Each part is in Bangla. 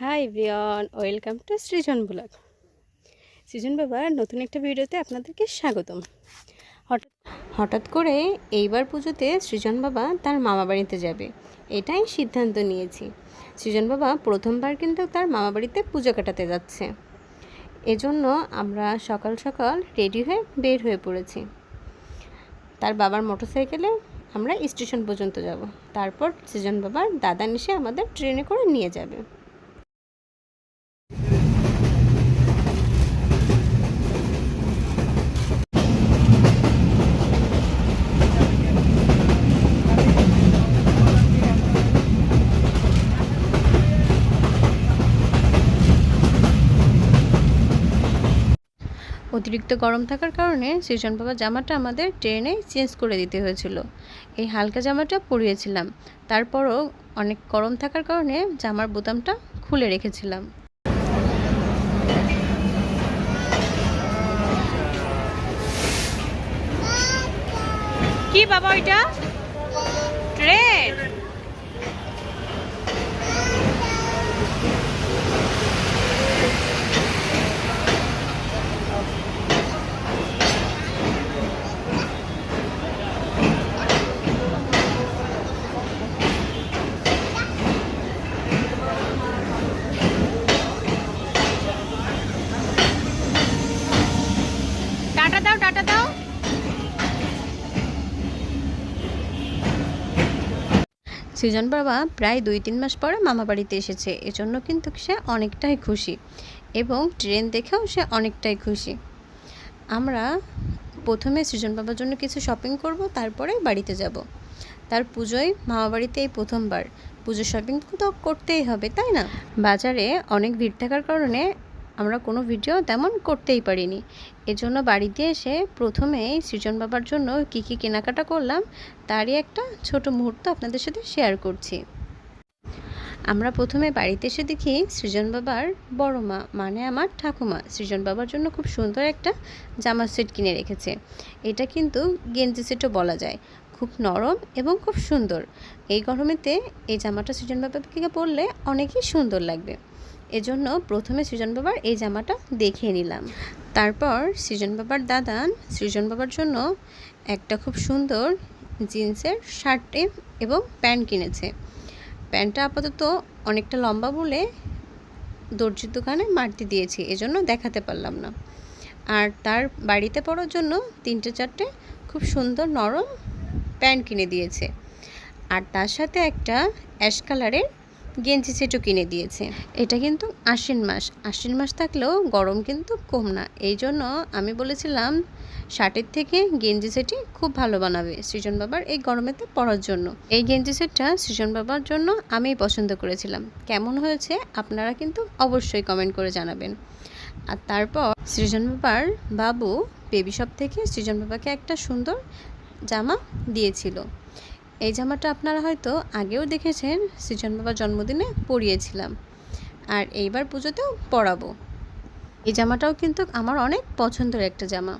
Hi Brian welcome to Srijan blog Srijan বাবার নতুন একটা ভিডিওতে আপনাদেরকে স্বাগতম। হঠাৎ হঠাৎ করে এইবার পুজোতে সৃজন বাবা তার মামা বাড়িতে যাবে। এটাই সিদ্ধান্ত নিয়েছি। সৃজন বাবা প্রথমবার কিন্তু তার মামা বাড়িতে পুজো কাটাতে যাচ্ছে। এজন্য আমরা সকাল সকাল রেডি হয়ে বের হয়ে পড়েছি। তার বাবার মোটরসাইকেলে আমরা স্টেশন পর্যন্ত যাব। তারপর সৃজন বাবার দাদা এসে আমাদের ট্রেনে করে নিয়ে যাবে। অতিরিক্ত গরম থাকার কারণে সৃজন বাবা জামাটা আমাদের ট্রেনে চেঞ্জ করে দিতে হয়েছিল। এই হালকা জামাটা পরিয়েছিলাম। তারপরও অনেক গরম থাকার কারণে জামার বোতামটা খুলে রেখেছিলাম। কি বাবা ওইটা? ট্রেন? দাও। সৃজন বাবা প্রায় দুই তিন মাস পরে মামা বাড়িতে এসেছে। এজন্য কিন্তু সে অনেকটাই খুশি এবং ট্রেন দেখেও সে অনেকটাই খুশি। আমরা প্রথমে সৃজন বাবার জন্য কিছু শপিং করব, তারপরে বাড়িতে যাব। তার পুজোয় মামা বাড়িতে এই প্রথমবার। পুজো শপিং তো করতেই হবে, তাই না? বাজারে অনেক ভিড় থাকার কারণে আমরা কোনো ভিডিও তেমন করতেই পারিনি। এজন্য বাড়িতে এসে প্রথমেই সৃজন বাবার জন্য কী কী কেনাকাটা করলাম, তারই একটা ছোট মুহূর্ত আপনাদের সাথে শেয়ার করছি। আমরা প্রথমে বাড়িতে এসে দেখি সৃজন বাবার বড় মা মানে আমার ঠাকুমা। সৃজন বাবার জন্য খুব সুন্দর একটা জামা সেট কিনে রেখেছে। এটা কিন্তু গেঞ্জি সেটও বলা যায়। খুব নরম এবং খুব সুন্দর। এই গরমেতে এই জামাটা সৃজন বাবাকে পরলে অনেকই সুন্দর লাগবে। এজন্য প্রথমে সৃজন বাবার এই জামাটা দেখিয়ে নিলাম। তারপর সৃজন বাবার দাদান সৃজন বাবার জন্য একটা খুব সুন্দর জিন্সের শার্ট এবং প্যান্ট কিনেছে। প্যান্টটা আপাতত অনেকটা লম্বা বলে দর্জির দোকানে মারতে দিয়েছি, এজন্য দেখাতে পারলাম না। আর তার বাড়িতে পড়ার জন্য তিনটে চারটে খুব সুন্দর নরম প্যান্ট কিনে দিয়েছে। আর তার সাথে একটা অ্যাশ কালারের গেঞ্জি সেটও কিনে দিয়েছে। এটা কিন্তু আশ্বিন মাস। আশ্বিন মাস থাকলেও গরম কিন্তু কম না। এই জন্য আমি বলেছিলাম, শার্টের থেকে গেঞ্জি সেটই খুব ভালো বানাবে সৃজন বাবার এই গরমেতে পরার জন্য। এই গেঞ্জি সেটটা সৃজন বাবার জন্য আমি পছন্দ করেছিলাম। কেমন হয়েছে আপনারা কিন্তু অবশ্যই কমেন্ট করে জানাবেন। আর তারপর সৃজন বাবার বাবু বেবি শপ থেকে সৃজন বাবাকে একটা সুন্দর জামা দিয়েছিল। এই জামাটা আপনারা হয়তো আগেও দেখেছেন, সৃজন বাবার জন্মদিনে পরিয়েছিলাম। আর এইবার পুজোতেও পরাবো। এই জামাটাও কিন্তু আমার অনেক পছন্দের একটা জামা।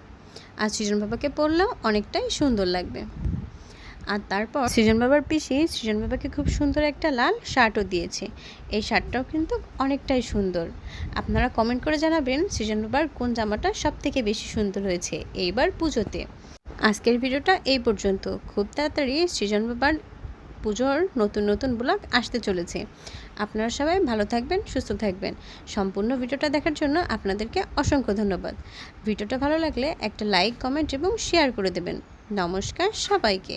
আর সৃজন বাবাকে পরলেও অনেকটাই সুন্দর লাগবে। আর তারপর সৃজন বাবার পিসি, সৃজন বাবাকে খুব সুন্দর একটা লাল শার্টও দিয়েছে। এই শার্টটাও কিন্তু অনেকটাই সুন্দর। আপনারা কমেন্ট করে জানাবেন সৃজন বাবার কোন জামাটা সব থেকে বেশি সুন্দর হয়েছে এইবার পুজোতে। আজকের ভিডিওটা এই পর্যন্ত। খুব তাড়াতাড়ি সৃজন বাবার পুজোর নতুন নতুন ব্লগ আসতে চলেছে। আপনারা সবাই ভালো থাকবেন, সুস্থ থাকবেন। সম্পূর্ণ ভিডিওটা দেখার জন্য আপনাদেরকে অসংখ্য ধন্যবাদ। ভিডিওটা ভালো লাগলে একটা লাইক, কমেন্ট এবং শেয়ার করে দেবেন। নমস্কার সবাইকে।